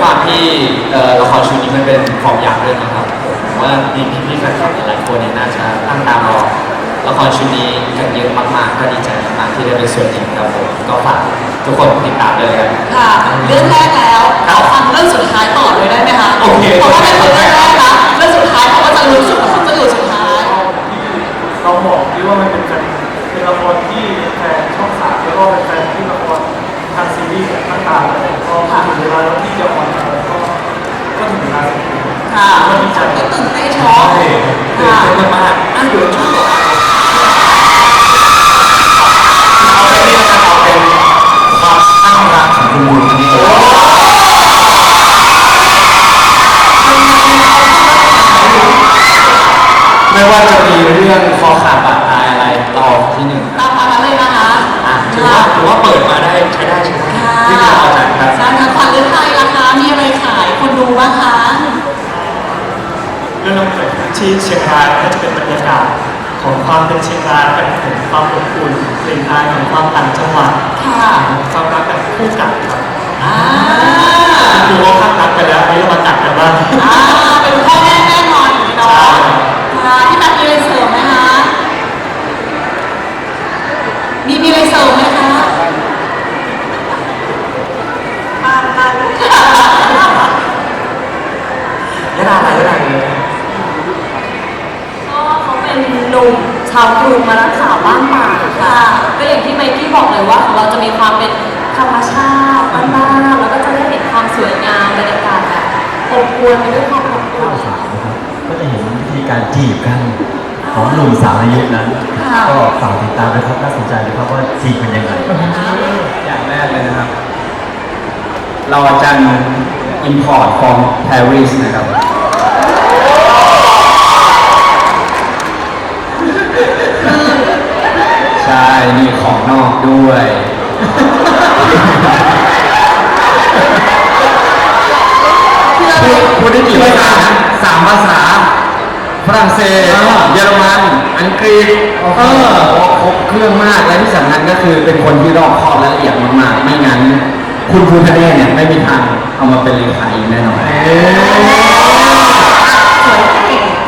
ความที่เอ่อละครชุดนี้มันเป็นของอยากเรื่องนะครับผมว่ามีพี่ๆแฟนคลับหลายๆคนเนี่ยน่าจะตั้งตารอละครชุดนี้กันเยอะมากๆก็ดีใจมากๆที่ได้เป็นส่วนหนึ่งครับผมก็ฝากทุกคนติดตามด้วยเลยกัน ค่ะ เรื่องแรกแล้วขอฟังเรื่องสุดท้ายต่อเลยได้ไหมคะโอเค เพราะว่าเป็นเรื่องแรกนะ ไม่ว่าจะมีเรื่องคอขาดบาดตายอะไรเราออกที่หนึ่งตามมาเลยนะคะอะถือว่าถือว่าเปิดมาได้ใช้ได้ใช้ได้ค่ะที่เราเอาจากครับสร้างทางขวัญหรือไทยราคามีอะไรขายคนดูบ้างคะเรื่องเราเกิดขึ้นที่เชียงรายก็จะเป็นบรรยากาศของความเป็นเชียงรายแบบของความอบอุ่นกลิ่นอายของความต่างจังหวัดค่ะความรักแบบคู่กันครับอ่าดูว่าข้างรักไปแล้วอันนี้เรามาตัดกันบ้าง อ่าเป็นพ่อแม่แน่นอนอย่างนี้เนาะค่ะพี่ตั๊กมีอะไรเสริมไหมคะ มีมีอะไรเสริมไหมคะ ยะดาอะไรยะดาเลย ก็เขาเป็น หนุ่มชาวกรุงมารักษาบ้านป่าค่ะก็อย่างที่ไมกี้บอกเลยว่าของเราจะมีความเป็นธรรมชาติบ้านๆแล้วก็จะได้เห็นความสวยงามบรรยากาศแบบอบอวลไปด้วยความอบอุ่น สาวนะครับก็จะเห็นวิธีการจีบกันของหนุ่มสาวในยุคนั้น ค่ะ ก็ฝากติดตามนะครับน่าสนใจนะครับว่าจีบเป็นยังไงอย่างแรกเลยนะครับ เราจัน import from Paris นะครับ ใช่นี่ของนอกด้วย พูดพูดได้กี่ภาษานะสามภาษา ฝรั่งเศสเยอรมัน อังกฤษเออครบเครื่องมาก และที่สำคัญก็คือเป็นคนที่รอบคอบและละเอียดมากๆ ไม่งั้น คุณภูทะเนศเนี่ยไม่มีทางเอามาเป็นเลขาอีกแน่นอน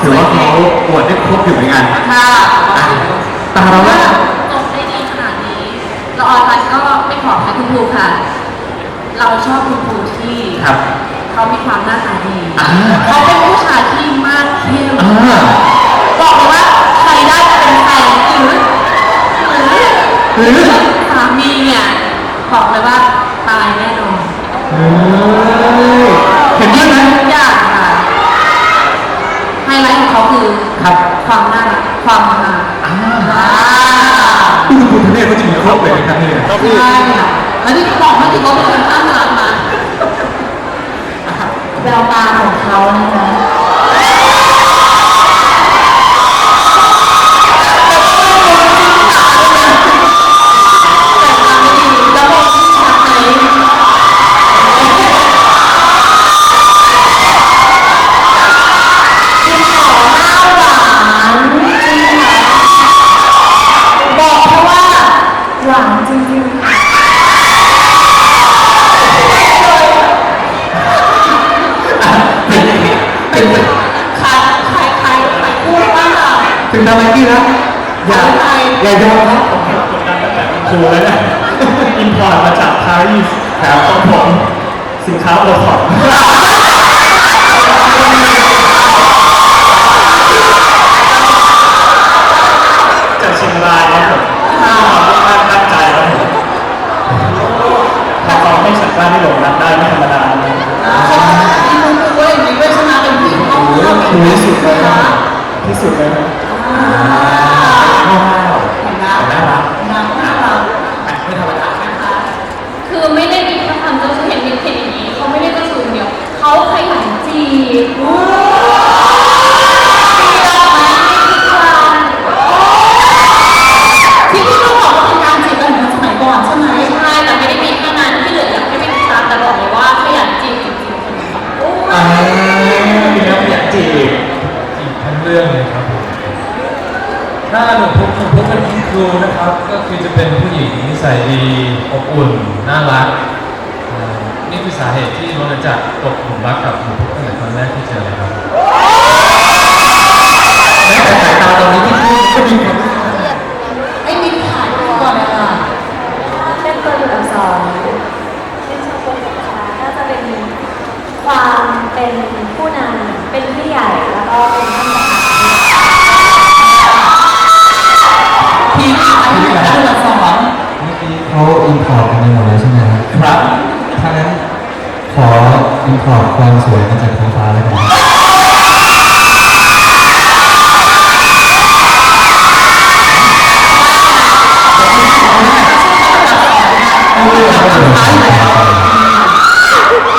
ถือว่าเขาอวดได้ครบอยู่เหมือนกัน ค่ะ ตาเราละ จบได้ดีขนาดนี้ เราออนไลน์ก็ไม่ขอแค่คุณครูค่ะ เราชอบคุณครูที่ครับ เขามีความหน้าตาดีอ่า เขาเป็นผู้ชายที่มากเข้มอ่าบอกเลยว่าใครได้จะเป็นใครหรือหรือหรือ สามีเนี่ยบอกเลยว่าตายแน่นอนเฮ้ยเห็นด้วยไหมทุกอย่างค่ะไฮไลท์ของเขาคือครับ ความน่ารักความฮาอ่า อ่า คุณภูทะเนศเขาจะมีครบเลยนะครับเนี่ยใช่ค่ะแล้วที่บอกเมื่อกี้เขาเป็นคนตั้งรักนะแววตา อะถึงทำไมกี้นะอย่าอย่ายอมครับผมกดดันตั้งแต่ครูแล้วเนี่ยอินพอร์ตมาจากปารีสครับของผมสินค้าโอท็อป ที่พี่ต้องบอกว่าเป็นการจีบกันเหมือนสมัยก่อนใช่ไหมใช่แต่ไม่ได้มีแค่นั้นที่เหลืออยากให้ไปติดตามแต่บอกเลยว่าขยันจีบจริงๆคนนี้โอ้อ่ามีน้ำอยาจีบจีบทั้งเรื่องเลยครับผมถ้าหนุ่มพุกหนุ่มพุกเป็นคุณครูนะครับ ก็คือจะเป็นผู้หญิงนิสัยดีอบอุ่นน่ารักอ่านี่คือสาเหตุที่โรนจักรตกหลุมรักกับหนุ่มพุก ตั้งแต่ครั้งแรกที่เจอเลยครับแม้แต่สายตาตอนนี้ที่พูดก็มีความไอ้มิ้นถ่ายก่อนเลยค่ะเป็นตัวอยู่อักษรเป็นชาวโปรตุเกสก็จะเป็นความเป็นผู้นำเป็นพี่ใหญ่แล้วก็เป็นท่านประธานพีคอันนี้คือละสอนเมื่อกี้เขาอินพอร์ตกันไปหมดแล้วใช่ไหมครับครับถ้างั้น ขออินพอร์ตความสวยมาจากท้องฟ้าแล้วกันครับ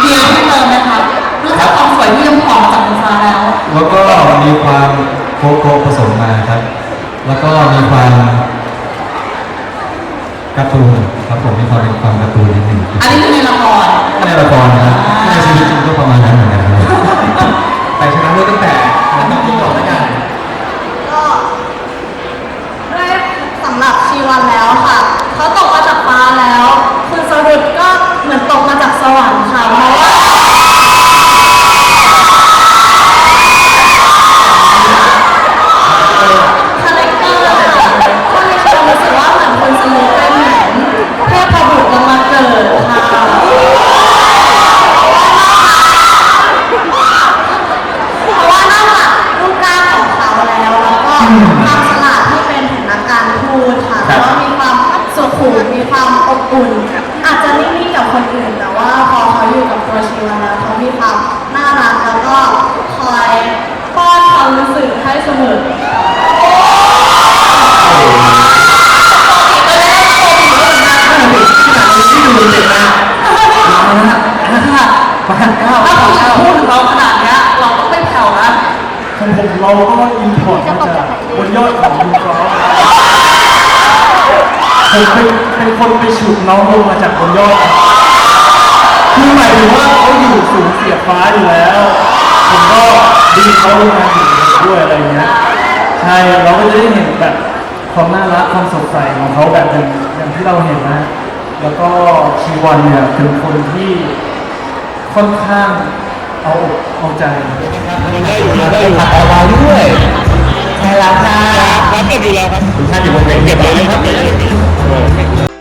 เดียวที่เติมนะคะรู้จักความสวยที่ยังพอมาจากบนฟ้าแล้ว แล้วก็มีความโกโก้ผสมมาครับ แล้วก็มีความ การ์ตูนครับผมมีความเป็นความการ์ตูนนิดหนึ่งอันนี้คือในละครในละครนะครับในชีวิตจริงก็ประมาณนั้นเหมือนกันครับแต่ชนะเลิศตั้งแต่ตั้งแต่ที่ก่อนแล้วกัน ก็ด้วยสำหรับชีวันแล้วค่ะ เขาตกมาจากฟ้าแล้ว คุณสรุปก็เหมือนตกมาจากสวรรค์ค่ะ เพราะว่าคาแรคเตอร์ค่ะก็มีความรู้สึกว่าเหมือนคุณสรุปเป็นเหมือนเทพบุตรลงมาเกิดค่ะ เพราะว่านอกจากรูปร่างของเขาแล้ว แล้วก็ความฉลาดที่เป็นถึงนักการทูตค่ะ ครับ แล้วมีความสุขุมมีความอบอุ่น อาจจะนิ่งๆกับคนอื่น แต่ว่าพอเขาอยู่กับตัวชีวาแล้วเขามีความน่ารักแล้วก็คอยป้อนความรู้สึกให้เสมอ ที่ดูเด็กมากเอาละห้าประมาณเก้า ถ้า เก้า คุณ เก้า พู ดถึงเราขนาดเนี้ยเราต้องไม่แผ่วนะของผมเราก็อินพอร์ตมาจากบนยอดของยูครอสผมเป็นเป็นคนไปฉุดน้องลงมาจากบนยอด คือหมายถึงว่าเขาอยู่สูงเสียฟ้าอยู่แล้ว ผมก็ดีเขาลงมาอยู่ ด้วยอะไรเงี้ยใช่เราก็จะได้เห็นแบบความน่ารักความสดใสของเขาแบบอย่างอย่างที่เราเห็นนะ แล้วก็ชีวันเนี่ยเป็นคนที่ค่อนข้างเอาอกเอาใจผัดออกมาด้วยใช่แล้วค่ะรับเก็บอยู่แล้วครับคุณท่านอยู่บนเก็บเลยครับ